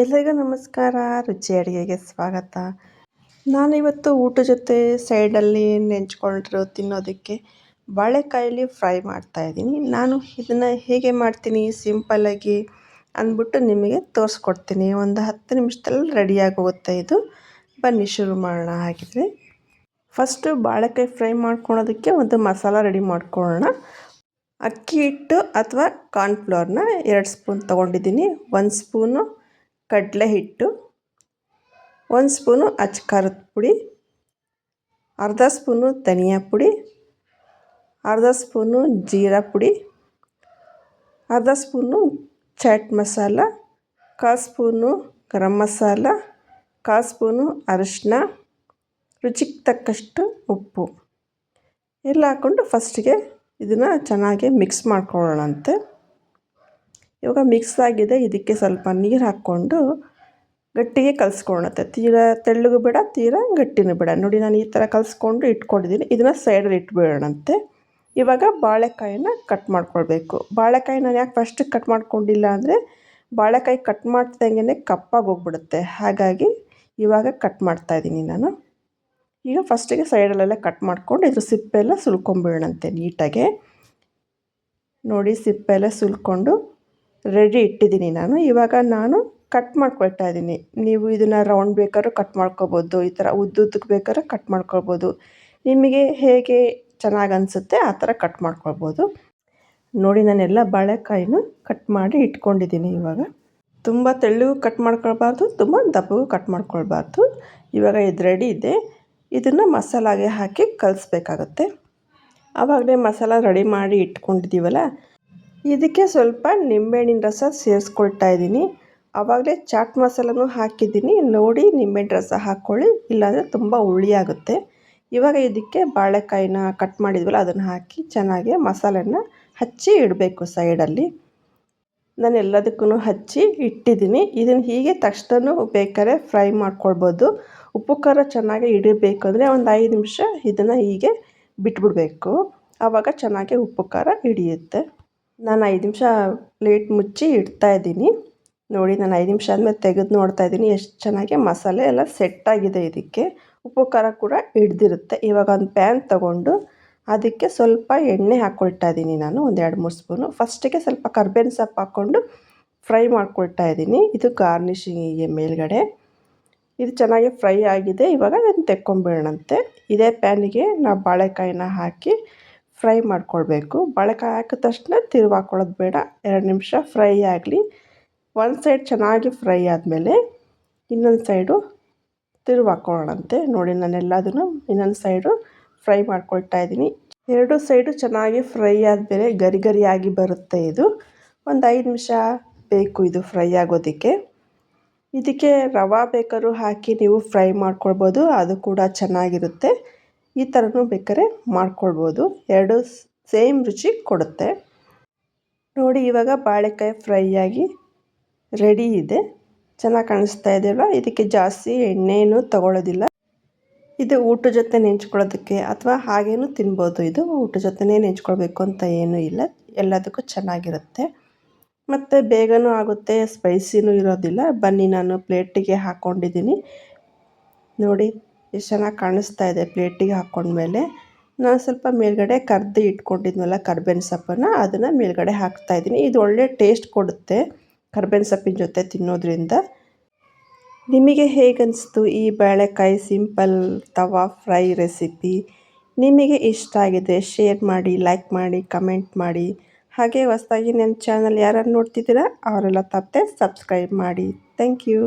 ಎಲ್ಲರಿಗೂ ನಮಸ್ಕಾರ, ರುಚಿ ಅಡುಗೆಗೆ ಸ್ವಾಗತ. ನಾನಿವತ್ತು ಊಟ ಜೊತೆ ಸೈಡಲ್ಲಿ ನೆಂಚ್ಕೊಂಡಿರೋ ತಿನ್ನೋದಕ್ಕೆ ಬಾಳೆಕಾಯಲ್ಲಿ ಫ್ರೈ ಮಾಡ್ತಾಯಿದ್ದೀನಿ ನಾನು ಇದನ್ನು ಹೇಗೆ ಮಾಡ್ತೀನಿ ಸಿಂಪಲ್ಲಾಗಿ ಅಂದ್ಬಿಟ್ಟು ನಿಮಗೆ ತೋರಿಸ್ಕೊಡ್ತೀನಿ. ಒಂದು ಹತ್ತು ನಿಮಿಷದಲ್ಲಿ ರೆಡಿಯಾಗಿ ಹೋಗುತ್ತೆ ಇದು. ಬನ್ನಿ, ಶುರು ಮಾಡೋಣ ಹಾಗಿದ್ರೆ. ಫಸ್ಟು ಬಾಳೆಕಾಯಿ ಫ್ರೈ ಮಾಡ್ಕೊಳೋದಕ್ಕೆ ಒಂದು ಮಸಾಲ ರೆಡಿ ಮಾಡ್ಕೊಳ್ಳೋಣ. ಅಕ್ಕಿ ಹಿಟ್ಟು ಅಥವಾ ಕಾರ್ನ್ಫ್ಲೋರ್ನ ಎರಡು ಸ್ಪೂನ್ ತೊಗೊಂಡಿದ್ದೀನಿ. ಒಂದು ಸ್ಪೂನು ಕಡಲೆ ಹಿಟ್ಟು, ಒಂದು ಸ್ಪೂನು ಅಚ್ಚ ಖಾರದ ಪುಡಿ, ಅರ್ಧ ಸ್ಪೂನು ಧನಿಯಾ ಪುಡಿ, ಅರ್ಧ ಸ್ಪೂನು ಜೀರಾ ಪುಡಿ, ಅರ್ಧ ಸ್ಪೂನು ಚಾಟ್ ಮಸಾಲ, ಕಾಲು ಸ್ಪೂನು ಗರಂ ಮಸಾಲ, ಕಾಲು ಸ್ಪೂನು ಅರಿಶಿನ ರುಚಿಗೆ ತಕ್ಕಷ್ಟು ಉಪ್ಪು. ಎಲ್ಲ ಹಾಕ್ಕೊಂಡು ಫಸ್ಟಿಗೆ ಇದನ್ನು ಚೆನ್ನಾಗಿ ಮಿಕ್ಸ್ ಮಾಡ್ಕೊಳ್ಳೋಣಂತೆ. ಇವಾಗ ಮಿಕ್ಸ್ ಆಗಿದೆ. ಇದಕ್ಕೆ ಸ್ವಲ್ಪ ನೀರು ಹಾಕ್ಕೊಂಡು ಗಟ್ಟಿಗೆ ಕಲಿಸ್ಕೊಳತ್ತೆ ತೀರಾ ತೆಳ್ಳಗೂ ಬೇಡ, ತೀರಾ ಗಟ್ಟಿನೂ ಬೇಡ. ನೋಡಿ ನಾನು ಈ ಥರ ಕಲಿಸ್ಕೊಂಡು ಇಟ್ಕೊಂಡಿದ್ದೀನಿ. ಇದನ್ನು ಸೈಡಲ್ಲಿ ಇಟ್ಬಿಡೋಣಂತೆ. ಇವಾಗ ಬಾಳೆಕಾಯಿನ ಕಟ್ ಮಾಡ್ಕೊಳ್ಬೇಕು. ಬಾಳೆಕಾಯಿ ನಾನು ಯಾಕೆ ಫಸ್ಟಿಗೆ ಕಟ್ ಮಾಡ್ಕೊಂಡಿಲ್ಲ ಅಂದರೆ ಬಾಳೆಕಾಯಿ ಕಟ್ ಮಾಡ್ತಂಗೆ ಕಪ್ಪಾಗಿ ಹೋಗ್ಬಿಡುತ್ತೆ. ಹಾಗಾಗಿ ಇವಾಗ ಕಟ್ ಮಾಡ್ತಾಯಿದ್ದೀನಿ ನಾನು. ಈಗ ಫಸ್ಟಿಗೆ ಸೈಡಲ್ಲೆಲ್ಲ ಕಟ್ ಮಾಡ್ಕೊಂಡು ಇದ್ರ ಸಿಪ್ಪೆಲ್ಲ ಸುಲ್ಕೊಂಬಿಡೋಣಂತೆ ನೀಟಾಗೆ. ನೋಡಿ ಸಿಪ್ಪೆಲ್ಲ ಸುಲ್ಕೊಂಡು ರೆಡಿ ಇಟ್ಟಿದ್ದೀನಿ ನಾನು. ಇವಾಗ ನಾನು ಕಟ್ ಮಾಡ್ಕೊಳ್ತಾ ಇದ್ದೀನಿ. ನೀವು ಇದನ್ನು ರೌಂಡ್ ಬೇಕಾದ್ರೂ ಕಟ್ ಮಾಡ್ಕೊಬೋದು, ಈ ಥರ ಉದ್ದುದ್ದಕ್ಕೆ ಬೇಕಾದ್ರೆ ಕಟ್ ಮಾಡ್ಕೊಳ್ಬೋದು. ನಿಮಗೆ ಹೇಗೆ ಚೆನ್ನಾಗಿ ಅನಿಸುತ್ತೆ ಆ ಥರ ಕಟ್ ಮಾಡ್ಕೊಳ್ಬೋದು. ನೋಡಿ ನಾನೆಲ್ಲ ಬಾಳೆಕಾಯಿನೂ ಕಟ್ ಮಾಡಿ ಇಟ್ಕೊಂಡಿದ್ದೀನಿ ಇವಾಗ. ತುಂಬ ತೆಳ್ಳಗೂ ಕಟ್ ಮಾಡ್ಕೊಳ್ಬಾರ್ದು, ತುಂಬ ದಪ್ಪಗೂ ಕಟ್ ಮಾಡ್ಕೊಳ್ಬಾರ್ದು. ಇವಾಗ ಇದು ರೆಡಿ ಇದೆ. ಇದನ್ನು ಮಸಾಲಾಗೆ ಹಾಕಿ ಕಲಿಸ್ಬೇಕಾಗತ್ತೆ. ಆವಾಗಲೇ ಮಸಾಲ ರೆಡಿ ಮಾಡಿ ಇಟ್ಕೊಂಡಿದ್ದೀವಲ್ಲ ಇದಕ್ಕೆ ಸ್ವಲ್ಪ ನಿಂಬೆಹಣ್ಣಿನ ರಸ ಸೇರಿಸ್ಕೊಳ್ತಾ ಇದ್ದೀನಿ. ಆವಾಗಲೇ ಚಾಟ್ ಮಸಾಲನೂ ಹಾಕಿದ್ದೀನಿ. ನೋಡಿ ನಿಂಬೆಹಣ್ಣು ರಸ ಹಾಕ್ಕೊಳ್ಳಿ. ಇಲ್ಲಾಂದರೆ ತುಂಬ ಹುಳಿ ಆಗುತ್ತೆ ಇವಾಗ ಇದಕ್ಕೆ ಬಾಳೆಕಾಯಿನ ಕಟ್ ಮಾಡಿದ್ವಲ್ಲ, ಅದನ್ನು ಹಾಕಿ ಚೆನ್ನಾಗಿ ಮಸಾಲೆನ ಹಚ್ಚಿ ಇಡಬೇಕು ಸೈಡಲ್ಲಿ. ನಾನು ಎಲ್ಲದಕ್ಕೂ ಹಚ್ಚಿ ಇಟ್ಟಿದ್ದೀನಿ. ಇದನ್ನು ಹೀಗೆ ತಕ್ಷಣ ಬೇಕಾದ್ರೆ ಫ್ರೈ ಮಾಡ್ಕೊಳ್ಬೋದು. ಉಪ್ಪು ಖಾರ ಚೆನ್ನಾಗಿ ಇಡಬೇಕು ಅಂದರೆ ಒಂದು ಐದು ನಿಮಿಷ ಇದನ್ನು ಹೀಗೆ ಬಿಟ್ಬಿಡಬೇಕು. ಆವಾಗ ಚೆನ್ನಾಗಿ ಉಪ್ಪು ಖಾರ ಹಿಡಿಯುತ್ತೆ. ನಾನು ಐದು ನಿಮಿಷ ಪ್ಲೇಟ್ ಮುಚ್ಚಿ ಇಡ್ತಾಯಿದ್ದೀನಿ ನೋಡಿ, ನಾನು ಐದು ನಿಮಿಷ ಆದಮೇಲೆ ತೆಗೆದು ನೋಡ್ತಾ ಇದ್ದೀನಿ ಎಷ್ಟು ಚೆನ್ನಾಗಿ ಮಸಾಲೆ ಎಲ್ಲ ಸೆಟ್ಟಾಗಿದೆ ಇದಕ್ಕೆ. ಉಪ್ಪು ಖಾರ ಕೂಡ ಹಿಡ್ದಿರುತ್ತೆ. ಇವಾಗ ಒಂದು ಪ್ಯಾನ್ ತೊಗೊಂಡು ಅದಕ್ಕೆ ಸ್ವಲ್ಪ ಎಣ್ಣೆ ಹಾಕ್ಕೊಳ್ತಾ ಇದ್ದೀನಿ ನಾನು, ಒಂದು ಎರಡು ಮೂರು ಸ್ಪೂನು. ಫಸ್ಟಿಗೆ ಸ್ವಲ್ಪ ಕರ್ಬೇವಿನ ಸೊಪ್ಪು ಹಾಕ್ಕೊಂಡು ಫ್ರೈ ಮಾಡ್ಕೊಳ್ತಾ ಇದ್ದೀನಿ. ಇದು ಗಾರ್ನಿಷಿಂಗಿಗೆ ಮೇಲ್ಗಡೆ. ಇದು ಚೆನ್ನಾಗಿ ಫ್ರೈ ಆಗಿದೆ. ಇವಾಗ ಅದನ್ನು ತೆಕ್ಕೊಂಬಿಡೋಣಂತೆ. ಇದೇ ಪ್ಯಾನಿಗೆ ನಾವು ಬಾಳೆಕಾಯಿನ ಹಾಕಿ ಫ್ರೈ ಮಾಡ್ಕೊಳ್ಬೇಕು. ಬಳಕೆ ಹಾಕಿದ ತಕ್ಷಣ ತಿರುವು ಹಾಕ್ಕೊಳ್ಳೋದು ಬೇಡ. ಎರಡು ನಿಮಿಷ ಫ್ರೈ ಆಗಲಿ. ಒಂದು ಸೈಡ್ ಚೆನ್ನಾಗಿ ಫ್ರೈ ಆದಮೇಲೆ ಇನ್ನೊಂದು ಸೈಡು ತಿರುವಾಕೊಳ್ಳೋಣಂತೆ ನೋಡಿ ನಾನು ಎಲ್ಲದನ್ನು ಇನ್ನೊಂದು ಸೈಡು ಫ್ರೈ ಮಾಡ್ಕೊಳ್ತಾ ಇದ್ದೀನಿ. ಎರಡು ಸೈಡು ಚೆನ್ನಾಗಿ ಫ್ರೈ ಆದಮೇಲೆ ಗರಿ ಗರಿಯಾಗಿ ಬರುತ್ತೆ ಇದು. ಒಂದು ಐದು ನಿಮಿಷ ಬೇಕು ಇದು ಫ್ರೈ ಆಗೋದಕ್ಕೆ. ಇದಕ್ಕೆ ರವೆ ಬೇಕಾದ್ರೂ ಹಾಕಿ ನೀವು ಫ್ರೈ ಮಾಡ್ಕೊಳ್ಬೋದು. ಅದು ಕೂಡ ಚೆನ್ನಾಗಿರುತ್ತೆ. ಈ ಥರನೂ ಬೇಕಾದ್ರೆ ಮಾಡ್ಕೊಳ್ಬೋದು. ಎರಡು ಸೇಮ್ ರುಚಿ ಕೊಡುತ್ತೆ. ನೋಡಿ, ಇವಾಗ ಬಾಳೆಕಾಯಿ ಫ್ರೈ ಆಗಿ ರೆಡಿ ಇದೆ. ಚೆನ್ನಾಗಿ ಕಾಣಿಸ್ತಾ ಇದೆಯಲ್ಲ ಇದಕ್ಕೆ ಜಾಸ್ತಿ ಎಣ್ಣೆನೂ ತಗೊಳ್ಳೋದಿಲ್ಲ ಇದು ಊಟ ಜೊತೆ ನೆಂಚ್ಕೊಳ್ಳೋದಕ್ಕೆ ಅಥವಾ ಹಾಗೇನೂ ತಿನ್ಬೋದು. ಇದು ಊಟ ಜೊತೆನೇ ನೆಂಚ್ಕೊಳ್ಬೇಕು ಅಂತ ಏನೂ ಇಲ್ಲ. ಎಲ್ಲದಕ್ಕೂ ಚೆನ್ನಾಗಿರುತ್ತೆ. ಮತ್ತು ಬೇಗನೂ ಆಗುತ್ತೆ, ಸ್ಪೈಸಿನೂ ಇರೋದಿಲ್ಲ. ಬನ್ನಿ, ನಾನು ಪ್ಲೇಟಿಗೆ ಹಾಕ್ಕೊಂಡಿದ್ದೀನಿ ನೋಡಿ. ಎಷ್ಟು ಚೆನ್ನಾಗಿ ಕಾಣಿಸ್ತಾ ಇದೆ ಪ್ಲೇಟಿಗೆ ಹಾಕ್ಕೊಂಡ್ಮೇಲೆ ನಾನು ಸ್ವಲ್ಪ ಮೇಲ್ಗಡೆ ಕರ್ದು ಇಟ್ಕೊಂಡಿದ್ನಲ್ಲ ಕರ್ಬೇವಿನ ಸೊಪ್ಪನ್ನು, ಅದನ್ನು ಮೇಲ್ಗಡೆ ಹಾಕ್ತಾಯಿದ್ದೀನಿ ಇದು ಒಳ್ಳೆ ಟೇಸ್ಟ್ ಕೊಡುತ್ತೆ ಕರ್ಬೇವಿನ ಸೊಪ್ಪಿನ ಜೊತೆ ತಿನ್ನೋದ್ರಿಂದ. ನಿಮಗೆ ಹೇಗನ್ನಿಸ್ತು ಈ ಬಾಳೆಕಾಯಿ ಸಿಂಪಲ್ ತವಾ ಫ್ರೈ ರೆಸಿಪಿ? ನಿಮಗೆ ಇಷ್ಟ ಆಗಿದೆ ಶೇರ್ ಮಾಡಿ, ಲೈಕ್ ಮಾಡಿ, ಕಮೆಂಟ್ ಮಾಡಿ. ಹಾಗೆ ಹೊಸದಾಗಿ ನನ್ನ ಚಾನಲ್ ಯಾರು ನೋಡ್ತಿದ್ದೀರಾ, ಅವರೆಲ್ಲ ತಪ್ಪದೆ ಸಬ್ಸ್ಕ್ರೈಬ್ ಮಾಡಿ. Thank you.